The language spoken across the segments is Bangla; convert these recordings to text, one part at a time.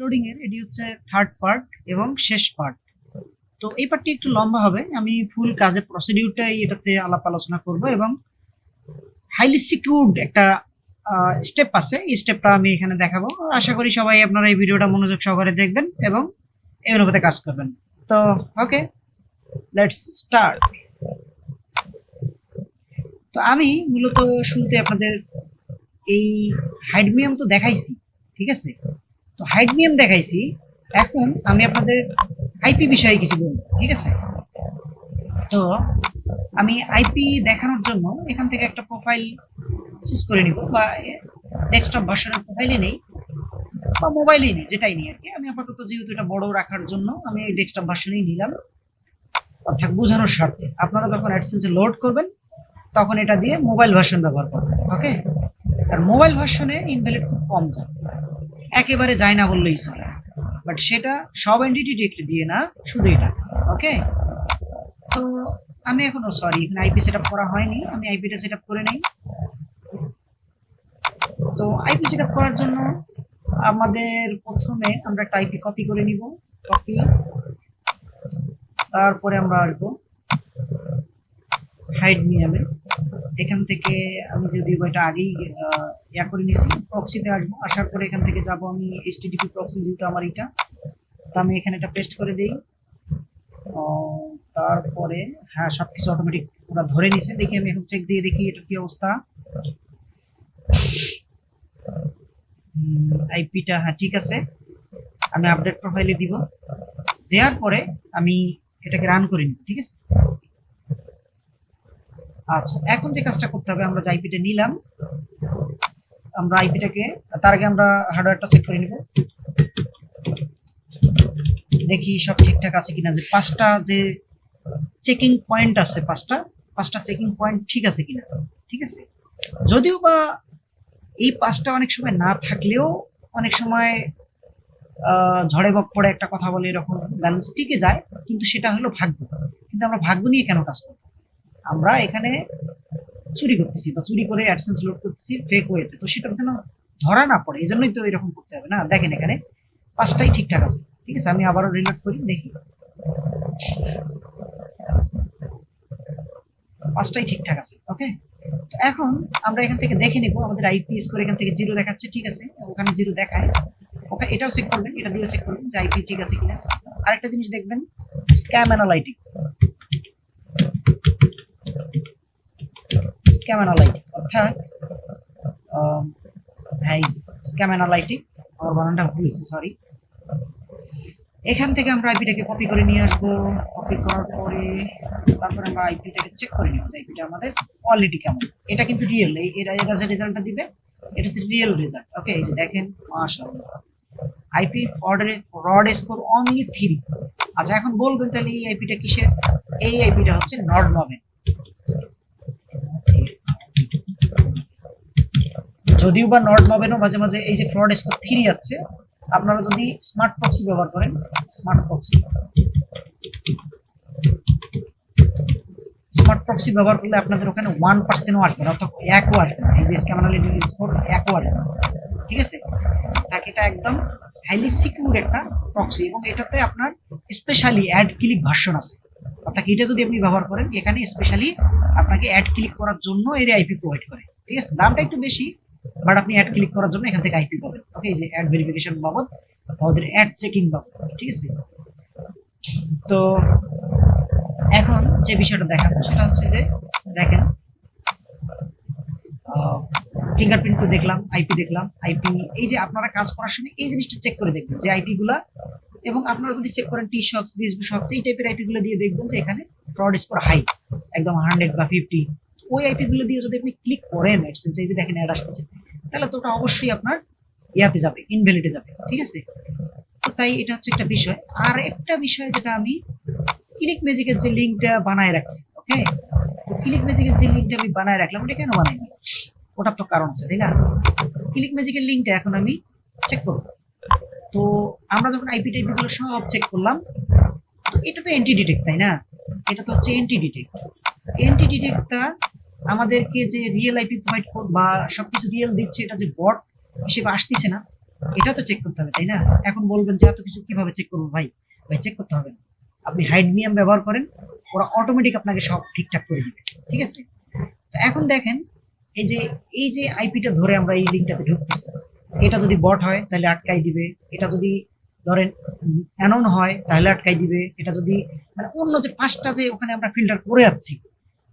লোডিং এর, এটি হচ্ছে থার্ড পার্ট এবং শেষ পার্ট তো এই পার্টটি একটু লম্বা হবে। আমি ফুল কাজের প্রসিডিউরটাই এটাতে আলাপ আলোচনা করব এবং হাইলি সিকিউরড একটা স্টেপ আছে। এই স্টেপটা আমি এখানে দেখাবো। আশা করি সবাই আপনারা এই ভিডিওটা মনোযোগ সহকারে দেখবেন এবং এই অনুপাতে কাজ করবেন। তো ওকে লেটস স্টার্ট তো আমি মূলত শুরুতে আপনাদের এই হাইডমিয়াম তো দেখাইছি, ঠিক আছে? তো হাইডমিয়াম দেখাইছি। এখন আমি আপনাদের আইপি বিষয়ে কিছু বলব, ঠিক আছে? তো আমি আইপি দেখানোর জন্য এখান থেকে একটা প্রোফাইল চুজ করে নিব বা ডেস্কটপ ভার্সনের প্রোফাইলে নেই বা মোবাইলেই নেই, যেটাই নেই আর কি। আমি আপাতত যেহেতু এটা বড় রাখার জন্য আমি ডেস্কটপ ভার্সনেই নিলাম। অর্থাৎ বোঝানোর স্বার্থে। আপনারা যখন অ্যাডসেন্সে লোড করবেন, তখন এটা দিয়ে মোবাইল ভার্সন ব্যবহার করবেন ওকে আর মোবাইল ভার্সনে ইনভ্যালিড খুব কম যায়। একেবারে যায় না বললেই চলে। বাট সেটা সব এন্টিটি দিয়ে না, শুধু এটা ওকে তো আমি এখনও সরি এখানে আইপি সেটআপ করা হয়নি, আমি আইপিটা সেটআপ করে নেই। তো আইপি সেটআপ করার জন্য আমাদের প্রথমে আমরা একটা আইপি কপি করে নিব কপি তারপরে আমরা আসব হাইড নিয়ামে এখান থেকে আমি যদি এটা আগেই ইয়া করে নিছি প্রক্সিতে আসব। আসার পরে এখান থেকে যাব আমি এইচটিটিপি প্রক্সি যেহেতু আমার এটা, তো আমি এখানে এটা পেস্ট করে দিই। তারপরে হ্যাঁ সবকিছু অটোমেটিক ওরা ধরে নিছে। দেখি আমি এখন চেক দিয়ে দেখি এটা কি অবস্থা। আইপিটা হ্যাঁ ঠিক আছে। আমি আপডেট প্রোফাইলে দিব। দেওয়ার পরে আমি এটাকে রান করে নিব ঠিক আছে? আচ্ছা এখন যে কাজটা করতে হবে, আমরা যে আইপিটা নিলাম আমরা আইপিটাকে তার আগে আমরা হার্ডওয়্যারটা চেক করে নিব। দেখি সব ঠিকঠাক আছে কিনা। যে পাঁচটা যে চেকিং পয়েন্ট আছে, পাঁচটা পাঁচটা চেকিং পয়েন্ট ঠিক আছে কিনা। ঠিক আছে? যদিও বা এই পাঁচটা অনেক সময় না থাকলেও অনেক সময় ঝড়ে বক পড়ে একটা কথা বলে এরকম ব্যালেন্স টিকে যায়, কিন্তু সেটা হলো ভাগ্য। কিন্তু আমরা ভাগ্য নিয়ে কেন কাজ করব? আমরা এখানে চুরি করতেছি বা চুরি করে অ্যাডসেন্স লোড করতেছি ফেক ওয়েতে তো সেটা যেন ধরা না পড়ে এই জন্যই তো এরকম করতে হবে না? দেখেন এখানে পাঁচটাই ঠিকঠাক আছে। ঠিক আছে, আমি আবারও রিলোড করি, দেখি। পাঁচটাই ঠিকঠাক আছে ওকে এখন আমরা এখান থেকে দেখে নিব, আমাদের আইপি স্কোর এখান থেকে জিরো দেখাচ্ছে, ঠিক আছে? ওখানে জিরো দেখায়। ওকে এটাও চেক করবেন, এটা দিয়েও চেক করবেন যে আইপি ঠিক আছে কিনা। আরেকটা জিনিস দেখবেন স্ক্যাম অ্যানালাইটিক স্ক্যাম অ্যানালাইটিক অর্থাৎ স্ক্যাম অ্যানালাইটিক আমার বানানটা ভুল হয়েছে সরি এখান থেকে আমরা আইপিটাকে কপি করে নিয়ে আসব। কপি করার পরে তারপরে আমরা আইপিটাকে চেক করে নিব আইপিটা আমাদের কোয়ালিটি কেমন। এটা কিন্তু রিয়েল এরা এরা যে রেজাল্টটা দিবে, এটা হচ্ছে রিয়েল রেজাল্ট ওকে এই যে দেখেন, মাশাআল্লাহ। আইপি অর্ডারে রড স্কোর অনলি থ্রি আচ্ছা এখন বলবেন তাহলে এই আইপিটা কিসের? এই আইপিটা হচ্ছে নর্ড নভেন যদিও বা নর্ড নভেনও মাঝে মাঝে এই যে ফ্রড স্কোর থ্রি আছে আপনারা যদি স্মার্ট প্রক্সি ব্যবহার করেন স্মার্ট প্রক্সি স্মার্ট প্রক্সি ব্যবহার করলে আপনাদের ওখানে ওয়ান পার্সেন্টও আসবে না, অর্থাৎ একও আসবে না। এই যে স্ক্যাম অ্যানালিটিক স্কোর একও আসবে না। ঠিক আছে? তাকে এটা একদম হাইলি সিকিউর একটা প্রক্সি এবং এটাতে আপনার স্পেশালি অ্যাড ক্লিক ভার্সন আছে। অর্থাৎ এটা যদি আপনি ব্যবহার করেন, এখানে স্পেশালি আপনাকে অ্যাড ক্লিক করার জন্য এর আইপি প্রোভাইড করে। ঠিক আছে? দামটা একটু বেশি বাট আপনি অ্যাড ক্লিক করার জন্য এখান থেকে আইপি পাবেন। ওকে এই যে অ্যাড ভেরিফিকেশন বাবদ, আমাদের অ্যাড চেকিং বাবদ, ঠিক আছে? তো এখন যে বিষয়টা দেখাবো, সেটা হচ্ছে যে দেখেন ফিঙ্গারপ্রিন্ট তো দেখলাম আইপি দেখলাম আইপি এই যে আপনারা কাজ করার সময় এই জিনিসটা চেক করে দেখবেন, যে আইপি গুলা, এবং আপনারা যদি চেক করেন টি শক্স বিএসবি শক্স এই টাইপের আইপি গুলো দিয়ে দেখবেন যে এখানে ফ্রড স্কোর হাই একদম হান্ড্রেড বা ফিফটি ওই আইপি গুলো দিয়ে যদি আপনি ক্লিক করেন অ্যাডসেন্স এই যে দেখেন অ্যাড আসতেছে, তাহলে তো ওটা অবশ্যই আপনার ইয়াতে যাবে ইনভ্যালিডে যাবে, ঠিক আছে? তো তাই এটা হচ্ছে একটা বিষয়। আর একটা বিষয় যেটা আমি ক্লিক ম্যাজিকের যে লিঙ্কটা বানায় রাখছি ওকে তো ক্লিক ম্যাজিকের যে লিঙ্কটা আমি বানায় রাখলাম, ওটা কেন বানাইনি? ওটার তো কারণ আছে, তাই না? ক্লিক ম্যাজিকের লিঙ্কটা এখন আমি চেক করব। তো আমরা যখন আইপি টাইপি গুলো সব চেক করলাম, তো এটা তো এন্টি ডিটেক্ট তাই না? এটা তো হচ্ছে এন্টি ডিটেক্ট এন্টি ডিটেক্টটা আমাদেরকে যে রিয়েল আইপি প্রোভাইড বা সবকিছু রিয়েল দিচ্ছে, এটা যে বট হিসেবে আসতেছে না, এটা তো চেক করতে হবে, তাই না? এখন বলবেন যে এত কিছু কীভাবে চেক করব? ভাই ভাই চেক করতে হবে না। আপনি হাইডমিয়াম ব্যবহার করেন, ওরা অটোমেটিক আপনাকে সব ঠিকঠাক করে দিবে, ঠিক আছে? তো এখন দেখেন, এই যে এই যে আইপিটা ধরে আমরা এই লিঙ্কটাতে ঢুকতেছি, এটা যদি বট হয়, তাহলে আটকাই দিবে। এটা যদি ধরেন অ্যানন হয়, তাহলে আটকাই দিবে। এটা যদি মানে অন্য যে পাঁচটা যে ওখানে আমরা ফিল্টার করে যাচ্ছি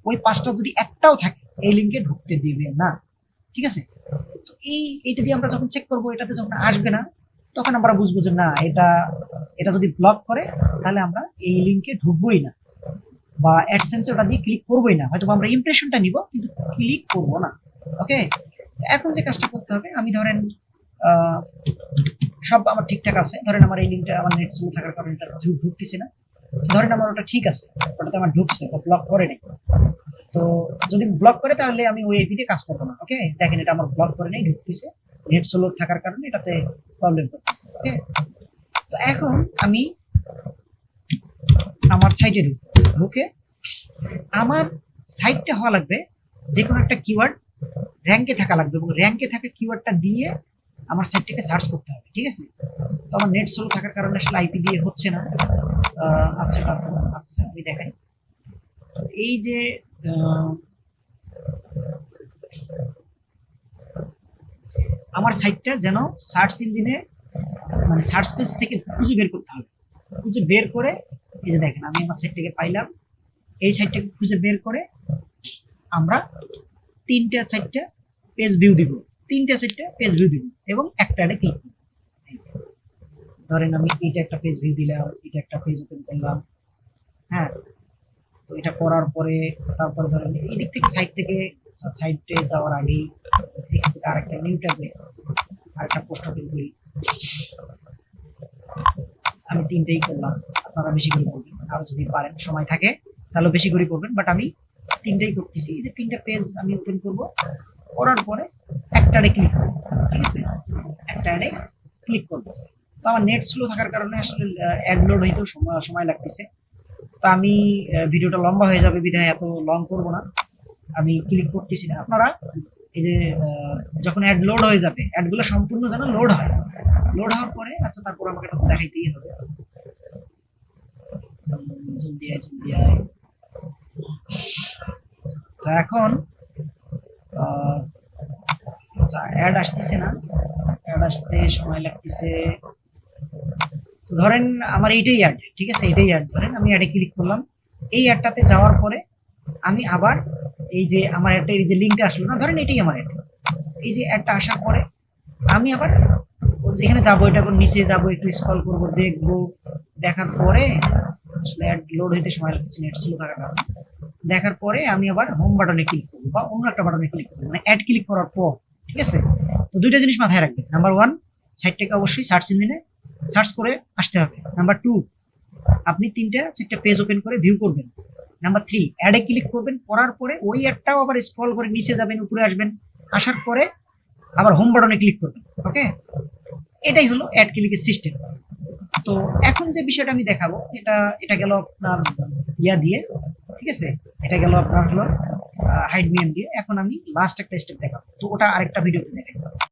ওই পাঁচটা যদি একটাও থাকে, এই লিঙ্কে ঢুকতে দিবে না। ঠিক আছে? তো এই এটা দিয়ে আমরা যখন চেক করব, এটাতে যখন আসবে না, তখন আমরা বুঝব যে না, এটা এটা যদি ব্লক করে, তাহলে আমরা এই লিঙ্কে ঢুকবোই না। বা অ্যাডসেন্সে ওটা দিয়ে ক্লিক করবোই না। হয়তো আমরা ইমপ্রেশনটা নিব, কিন্তু ক্লিক করব না। ওকে এখন যে কাজটা করতে হবে, আমি ধরেন সব আমার ঠিকঠাক আছে। ধরেন আমার এই লিঙ্কটা আমার নেট স্লো থাকার কারণে এটা ঢুক- ঢুকতেছে না। ধরেন আমার ওটা ঠিক আছে, ওটাতে আমার ঢুকছে, ও ব্লক করে নেই। তো যদি ব্লক করে তাহলে আমি ওই এপি দিয়ে কাজ করব না ওকে দেখেন এটা আমার ব্লক করে নেই, ঢুকতেছে। নেট স্লো থাকার কারণে এটাতে প্রবলেম করতেছে ওকে তো এখন আমি আমার সাইটে ঢুক ঢুকে আমার সাইটটা হওয়া লাগবে যে কোনো একটা কিওয়ার্ড র্যাঙ্কে থাকা লাগবে এবং র্যাঙ্কে থাকা কিওয়ার্ডটা দিয়ে আমার সাইটটাকে সার্চ করতে হবে, ঠিক আছে? তো আমার নেট স্লো থাকার কারণে আসলে আইপি দিয়ে হচ্ছে না। আহ, আচ্ছা আমি দেখাই। এই যে আমার সাইটটা যেন সার্চ ইঞ্জিনে মানে সার্চ পেজ থেকে খুঁজে বের করতে হবে। খুঁজে বের করে এই যে দেখেন আমি আমার সাইটটাকে পাইলাম। এই সাইটটাকে খুঁজে বের করে আমরা তিনটা চারটা পেজ ভিউ দিব। তিনটা চারটা পেজ ভিউ দিব এবং একটা ক্লিক করব। ধরেন আমি এটা একটা পেজ ভিউ দিলাম এটা একটা পেজ ওপেন করলাম। হ্যাঁ তো এটা করার পরে তারপরে ধরেন এই দিক থেকে সাইড থেকে সাইডে যাওয়ার আগেই এখান থেকে আরেকটা নিউ ট্যাবে আরেকটা পোস্ট ওপেন করি। আমি তিনটেই করলাম, আপনারা বেশি করে করবেন আরও যদি পারেন, সময় থাকে, তাহলে বেশি করে করবেন বাট আমি তিনটেই করতেছি। এই যে তিনটা পেজ আমি ওপেন করব, করার পরে একটা ক্লিক করব, ঠিক আছে? একটা ক্লিক করব। তো আমার নেট স্লো থাকার কারণে আসলে অ্যাড লোড হইতেও সময় লাগতেছে। তো আমি ভিডিওটা লম্বা হয়ে যাবে, বিধায় এত লং করব না। আমি ক্লিক করতেছি না। আপনারা এই যে যখন অ্যাড লোড হয়ে যাবে অ্যাডগুলো সম্পূর্ণ যেন লোড হয়। লোড হওয়ার পরে আচ্ছা তারপর আমাকে এটা দেখাইতেই হবে। জলদি আয় জলদি তো এখন আচ্ছা অ্যাড আসতেছে না। অ্যাড আসতে সময় লাগতেছে তো ধরেন আমার এইটাই অ্যাড ঠিক আছে? এটাই অ্যাড ধরেন, আমি অ্যাডে ক্লিক করলাম। এই অ্যাডটাতে যাওয়ার পরে আমি আবার এই যে আমার একটা এই যে লিঙ্কটা আসলো না, ধরেন এটাই আমার অ্যাড এই যে অ্যাডটা আসার পরে আমি আবার এখানে যাব এটা নিচে যাব, একটু স্ক্রল করব, দেখব। দেখার পরে আসলে অ্যাড লোড হইতে সময় লাগছে নেট স্লো থাকার কারণে। দেখার পরে আমি আবার হোম বাটনে ক্লিক করব বা অন্য একটা বাটনে ক্লিক করব। মানে অ্যাড ক্লিক করার পর, ঠিক আছে? তো দুইটা জিনিস মাথায় রাখবেন। নাম্বার ওয়ান সাইটটাকে অবশ্যই সার্চ ইঞ্জিনে সার্চ করে আসতে হবে। নাম্বার টু আপনি তিনটা, চারটা পেজ ওপেন করে ভিউ করবেন। নাম্বার থ্রি অ্যাডে ক্লিক করবেন, করার পরে ওই অ্যাডটাও আবার স্ক্রল করে নিচে যাবেন, উপরে আসবেন। আসার পরে আবার হোম বাটনে ক্লিক করবেন ওকে এটাই হলো অ্যাড ক্লিকের সিস্টেম তো এখন যে বিষয়টা আমি দেখাবো, এটা এটা গেল আপনার ইয়া দিয়ে, ঠিক আছে? এটা গেল আপনার হলো হাইড মিএম দিয়ে। এখন আমি লাস্ট একটা স্টেপ দেখাবো। তো ওটা আরেকটা ভিডিওতে দেখাই।